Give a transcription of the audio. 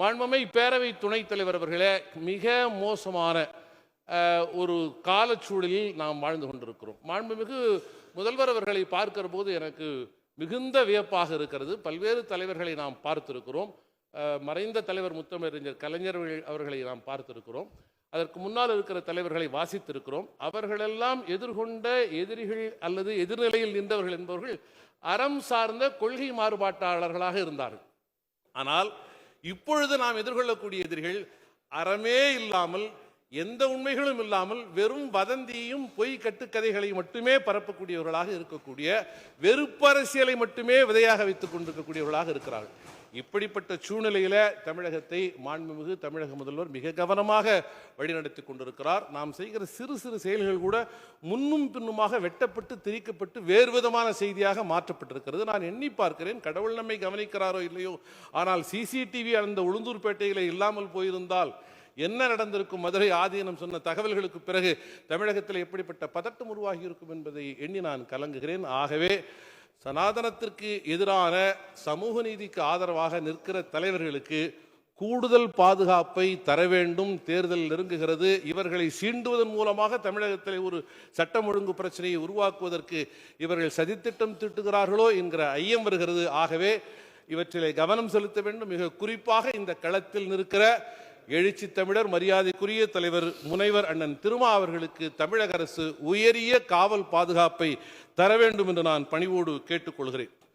மாண்புமை பேரவை துணைத் தலைவர் அவர்களே மிக மோசமான ஒரு காலச்சூழலில் நாம் வாழ்ந்து கொண்டிருக்கிறோம். மாண்புமிகு முதல்வர் அவர்களை பார்க்கிற போது எனக்கு மிகுந்த வியப்பாக இருக்கிறது. பல்வேறு தலைவர்களை நாம் பார்த்திருக்கிறோம். மறைந்த தலைவர் முத்தமிழறிஞர் கலைஞர் அவர்களை நாம் பார்த்திருக்கிறோம். அதற்கு முன்னால் இருக்கிற தலைவர்களை வாசித்திருக்கிறோம். அவர்களெல்லாம் எதிர்கொண்ட எதிரிகள் அல்லது எதிர்நிலையில் நின்றவர்கள் என்பவர்கள் அறம் சார்ந்த கொள்கை மாறுபாட்டாளர்களாக இருந்தார்கள். ஆனால் இப்பொழுது நாம் எதிர்கொள்ளக்கூடிய எதிரிகள் அறமே இல்லாமல் எந்த உண்மைகளும் இல்லாமல் வெறும் வதந்தியையும் பொய் கட்டுக்கதைகளை மட்டுமே பரப்பக்கூடியவர்களாக இருக்கக்கூடிய வெறுப்பரசியலை மட்டுமே விதையாக வைத்துக் கொண்டிருக்கக்கூடியவர்களாக இருக்கிறார்கள். இப்படிப்பட்ட சூழ்நிலையில தமிழகத்தை மாண்புமிகு தமிழக முதல்வர் மிக கவனமாக வழிநடத்தி கொண்டிருக்கிறார். நாம் செய்கிற சிறு சிறு செயல்கள் கூட முன்னும் பின்னுமாக வெட்டப்பட்டு திரிக்கப்பட்டு வேறு விதமான செய்தியாக மாற்றப்பட்டிருக்கிறது. நான் எண்ணி பார்க்கிறேன் கடவுள் நம்மை கவனிக்கிறாரோ இல்லையோ. ஆனால் சிசிடிவி அந்த உளுந்தூர்பேட்டையில் இல்லாமல் போயிருந்தால் என்ன நடந்திருக்கும்? மதுரை ஆதீனம் சொன்ன தகவல்களுக்கு பிறகு தமிழகத்தில் எப்படிப்பட்ட பதட்டம் உருவாகி இருக்கும் என்பதை எண்ணி நான் கலங்குகிறேன். ஆகவே சனாதனத்திற்கு எதிரான சமூக நீதிக்கு ஆதரவாக நிற்கிற தலைவர்களுக்கு கூடுதல் பாதுகாப்பை தர வேண்டும். தேர்தல் நெருங்குகிறது. இவர்களை சீண்டுவதன் மூலமாக தமிழகத்தில் ஒரு சட்டம் ஒழுங்கு பிரச்சனையை உருவாக்குவதற்கு இவர்கள் சதித்திட்டம் தீட்டுகிறார்களோ என்கிற ஐயம் வருகிறது. ஆகவே இவற்றிலே கவனம் செலுத்த வேண்டும். மிக குறிப்பாக இந்த களத்தில் நிற்கிற எழுச்சி தமிழர் மரியாதைக்குரிய தலைவர் முனைவர் அண்ணன் திருமா அவர்களுக்கு தமிழக அரசு உயரிய காவல் பாதுகாப்பை தர வேண்டும் என்று நான் பணிவோடு கேட்டுக்கொள்கிறேன்.